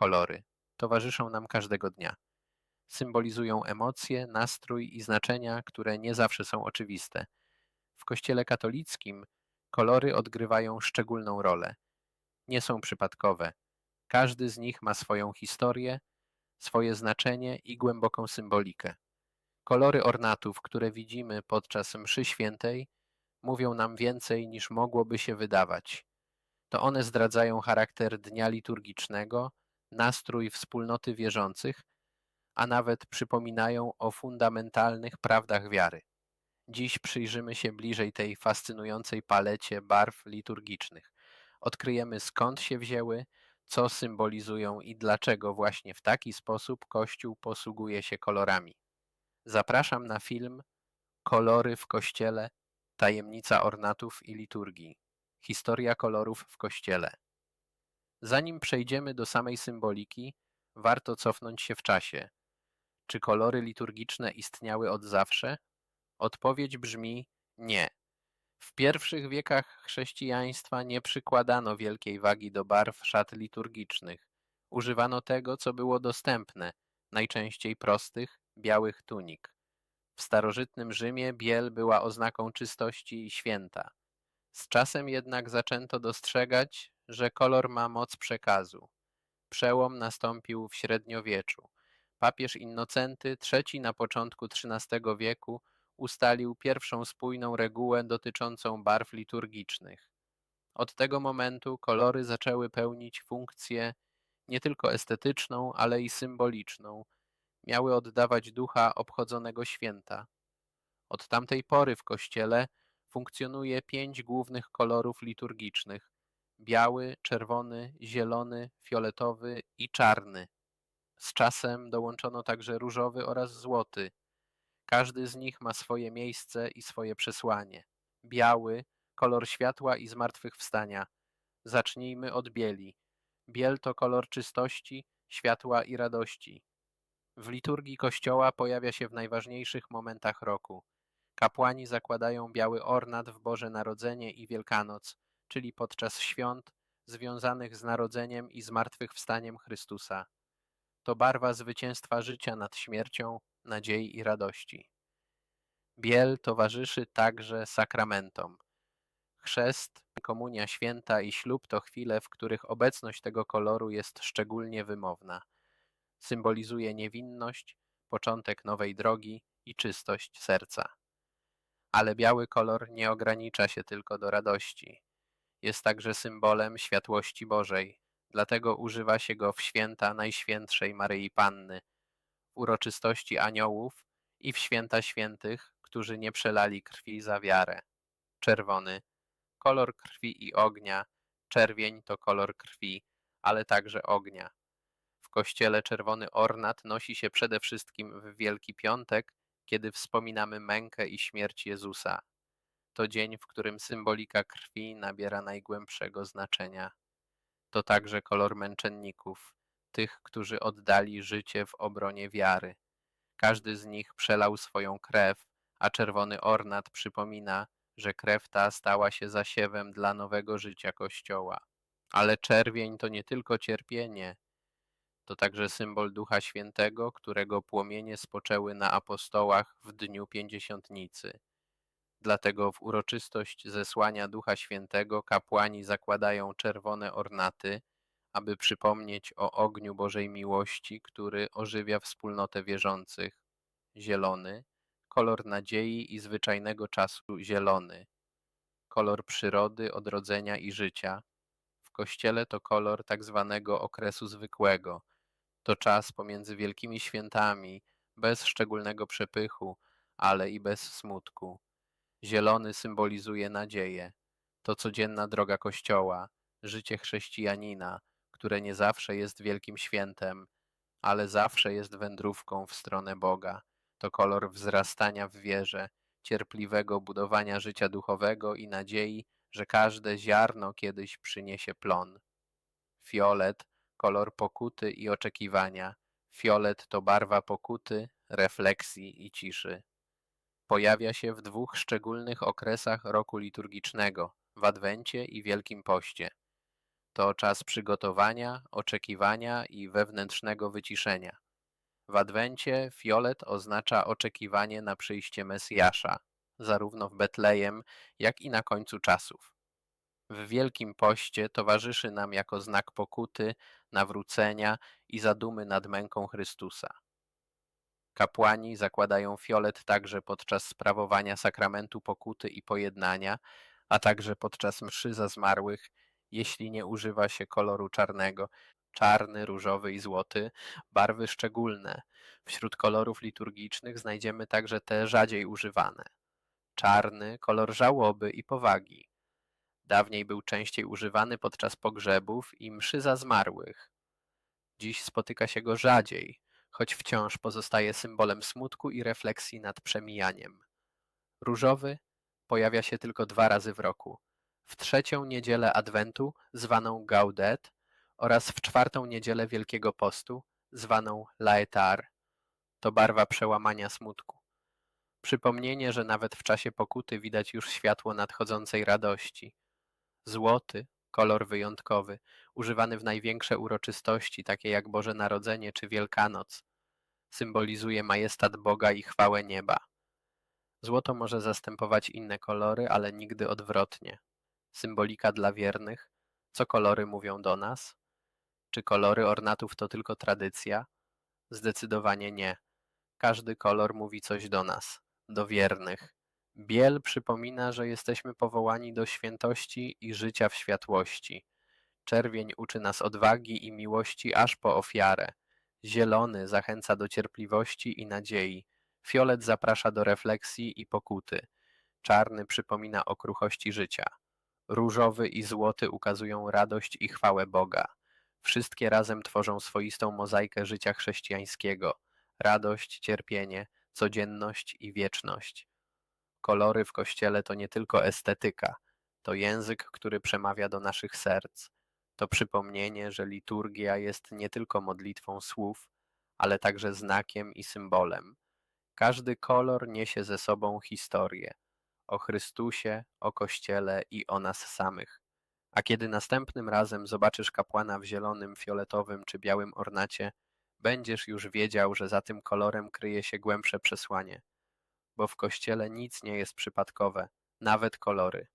Kolory towarzyszą nam każdego dnia. Symbolizują emocje, nastrój i znaczenia, które nie zawsze są oczywiste. W Kościele katolickim kolory odgrywają szczególną rolę. Nie są przypadkowe. Każdy z nich ma swoją historię, swoje znaczenie i głęboką symbolikę. Kolory ornatów, które widzimy podczas mszy świętej, mówią nam więcej niż mogłoby się wydawać. To one zdradzają charakter dnia liturgicznego, nastrój wspólnoty wierzących, a nawet przypominają o fundamentalnych prawdach wiary. Dziś przyjrzymy się bliżej tej fascynującej palecie barw liturgicznych. Odkryjemy skąd się wzięły, co symbolizują i dlaczego właśnie w taki sposób Kościół posługuje się kolorami. Zapraszam na film Kolory w Kościele Tajemnica ornatów i liturgii. Historia kolorów w Kościele. Zanim przejdziemy do samej symboliki, warto cofnąć się w czasie. Czy kolory liturgiczne istniały od zawsze? Odpowiedź brzmi nie. W pierwszych wiekach chrześcijaństwa nie przykładano wielkiej wagi do barw szat liturgicznych. Używano tego, co było dostępne, najczęściej prostych, białych tunik. W starożytnym Rzymie biel była oznaką czystości i święta. Z czasem jednak zaczęto dostrzegać, że kolor ma moc przekazu. Przełom nastąpił w średniowieczu. Papież Innocenty III na początku XIII wieku ustalił pierwszą spójną regułę dotyczącą barw liturgicznych. Od tego momentu kolory zaczęły pełnić funkcję nie tylko estetyczną, ale i symboliczną. Miały oddawać ducha obchodzonego święta. Od tamtej pory w kościele funkcjonuje pięć głównych kolorów liturgicznych: biały, czerwony, zielony, fioletowy i czarny. Z czasem dołączono także różowy oraz złoty. Każdy z nich ma swoje miejsce i swoje przesłanie. Biały, kolor światła i zmartwychwstania. Zacznijmy od bieli. Biel to kolor czystości, światła i radości. W liturgii Kościoła pojawia się w najważniejszych momentach roku. Kapłani zakładają biały ornat w Boże Narodzenie i Wielkanoc, czyli podczas świąt związanych z narodzeniem i zmartwychwstaniem Chrystusa. To barwa zwycięstwa życia nad śmiercią, nadziei i radości. Biel towarzyszy także sakramentom. Chrzest, komunia święta i ślub to chwile, w których obecność tego koloru jest szczególnie wymowna. Symbolizuje niewinność, początek nowej drogi i czystość serca. Ale biały kolor nie ogranicza się tylko do radości. Jest także symbolem światłości Bożej, dlatego używa się go w święta Najświętszej Maryi Panny, w uroczystości aniołów i w święta świętych, którzy nie przelali krwi za wiarę. Czerwony, kolor krwi i ognia, czerwień to kolor krwi, ale także ognia. W kościele czerwony ornat nosi się przede wszystkim w Wielki Piątek, kiedy wspominamy mękę i śmierć Jezusa. To dzień, w którym symbolika krwi nabiera najgłębszego znaczenia. To także kolor męczenników, tych, którzy oddali życie w obronie wiary. Każdy z nich przelał swoją krew, a czerwony ornat przypomina, że krew ta stała się zasiewem dla nowego życia Kościoła. Ale czerwień to nie tylko cierpienie, to także symbol Ducha Świętego, którego płomienie spoczęły na apostołach w dniu pięćdziesiątnicy. Dlatego w uroczystość zesłania Ducha Świętego kapłani zakładają czerwone ornaty, aby przypomnieć o ogniu Bożej miłości, który ożywia wspólnotę wierzących. Zielony, kolor nadziei i zwyczajnego czasu zielony, kolor przyrody, odrodzenia i życia. W kościele to kolor tak zwanego okresu zwykłego. To czas pomiędzy wielkimi świętami, bez szczególnego przepychu, ale i bez smutku. Zielony symbolizuje nadzieję. To codzienna droga Kościoła, życie chrześcijanina, które nie zawsze jest wielkim świętem, ale zawsze jest wędrówką w stronę Boga. To kolor wzrastania w wierze, cierpliwego budowania życia duchowego i nadziei, że każde ziarno kiedyś przyniesie plon. Fiolet, kolor pokuty i oczekiwania. Fiolet to barwa pokuty, refleksji i ciszy. Pojawia się w dwóch szczególnych okresach roku liturgicznego w Adwencie i Wielkim Poście. To czas przygotowania, oczekiwania i wewnętrznego wyciszenia. W Adwencie fiolet oznacza oczekiwanie na przyjście Mesjasza, zarówno w Betlejem, jak i na końcu czasów. W Wielkim Poście towarzyszy nam jako znak pokuty, nawrócenia i zadumy nad męką Chrystusa. Kapłani zakładają fiolet także podczas sprawowania sakramentu pokuty i pojednania, a także podczas mszy za zmarłych, jeśli nie używa się koloru czarnego. Czarny, różowy i złoty, barwy szczególne. Wśród kolorów liturgicznych znajdziemy także te rzadziej używane. Czarny, kolor żałoby i powagi. Dawniej był częściej używany podczas pogrzebów i mszy za zmarłych. Dziś spotyka się go rzadziej, choć wciąż pozostaje symbolem smutku i refleksji nad przemijaniem. Różowy pojawia się tylko dwa razy w roku. W trzecią niedzielę Adwentu, zwaną Gaudet, oraz w czwartą niedzielę Wielkiego Postu, zwaną Laetar. To barwa przełamania smutku. Przypomnienie, że nawet w czasie pokuty widać już światło nadchodzącej radości. Złoty, kolor wyjątkowy, używany w największe uroczystości, takie jak Boże Narodzenie czy Wielkanoc, symbolizuje majestat Boga i chwałę nieba. Złoto może zastępować inne kolory, ale nigdy odwrotnie. Symbolika dla wiernych. Co kolory mówią do nas? Czy kolory ornatów to tylko tradycja? Zdecydowanie nie. Każdy kolor mówi coś do nas, do wiernych. Biel przypomina, że jesteśmy powołani do świętości i życia w światłości. Czerwień uczy nas odwagi i miłości aż po ofiarę. Zielony zachęca do cierpliwości i nadziei. Fiolet zaprasza do refleksji i pokuty. Czarny przypomina o kruchości życia. Różowy i złoty ukazują radość i chwałę Boga. Wszystkie razem tworzą swoistą mozaikę życia chrześcijańskiego. Radość, cierpienie, codzienność i wieczność. Kolory w kościele to nie tylko estetyka, to język, który przemawia do naszych serc. To przypomnienie, że liturgia jest nie tylko modlitwą słów, ale także znakiem i symbolem. Każdy kolor niesie ze sobą historię o Chrystusie, o Kościele i o nas samych. A kiedy następnym razem zobaczysz kapłana w zielonym, fioletowym czy białym ornacie, będziesz już wiedział, że za tym kolorem kryje się głębsze przesłanie, bo w Kościele nic nie jest przypadkowe, nawet kolory.